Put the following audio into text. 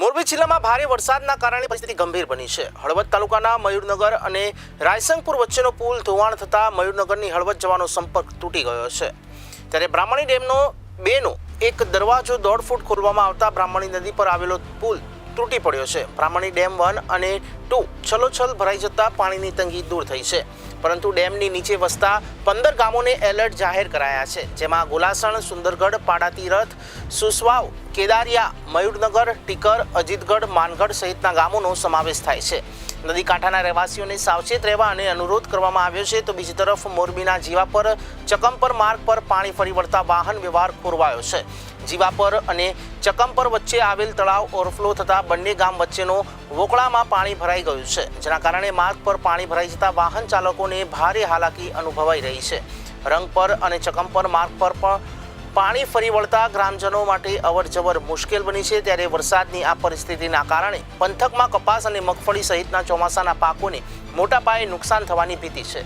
મોરબી જિલ્લામાં ભારે વરસાદના કારણે પરિસ્થિતિ ગંભીર બની છે. હળવદ તાલુકાના મયુરનગર અને રાયસંગપુર વચ્ચેનો પુલ ધોવાણ થતાં મયુરનગરની હળવદ જવાનો સંપર્ક તૂટી ગયો છે. ત્યારે બ્રાહ્મણી ડેમનો બેનો એક દરવાજો દોઢ ફૂટ ખોલવામાં આવતા બ્રાહ્મણી નદી પર આવેલો પુલ તૂટી પડ્યો છે. બ્રાહ્મણી ડેમ વન અને ટુ છલોછલ ભરાઈ જતા પાણીની તંગી દૂર થઈ છે. પરંતુ ડેમની નીચે વસતા પંદર ગામોને એલર્ટ જાહેર કરાયા છે. જેમાં ગોલાસણ, સુંદરગઢ પાડાતીરથ સુસવાવ, કેદારિયા, મયુરનગર, ટીકર, અજીતગઢ, માનગઢ સહિતના ગામોનો સમાવેશ થાય છે. નદી કાંઠાના રહેવાસીઓને સાવચેત રહેવા અને અનુરોધ કરવામાં આવ્યો છે તો બીજી તરફ મોરબીના જીવાપર ચકમપર માર્ગ પર પાણી ફરી વળતા વાહન વ્યવહાર ખોરવાયો છે. જીવાપર અને ચકમપર વચ્ચે આવેલ તળાવ ઓવરફ્લો થતાં બંને ગામ વચ્ચેનો વોકળામાં પાણી ભરાઈ ગયું છે, જેના કારણે માર્ગ પર પાણી ભરાઈ જતાં વાહન ચાલકોને ભારે હાલાકી અનુભવાઈ રહી છે. રંગપર અને ચકમપર માર્ગ પર પણ પાણી ફરી વળતા ગ્રામજનો માટે અવરજવર મુશ્કેલ બની છે. ત્યારે વરસાદની આ પરિસ્થિતિના કારણે પંથકમાં કપાસ અને મગફળી સહિતના ચોમાસાના પાકોને મોટા પાયે નુકસાન થવાની ભીતિ છે.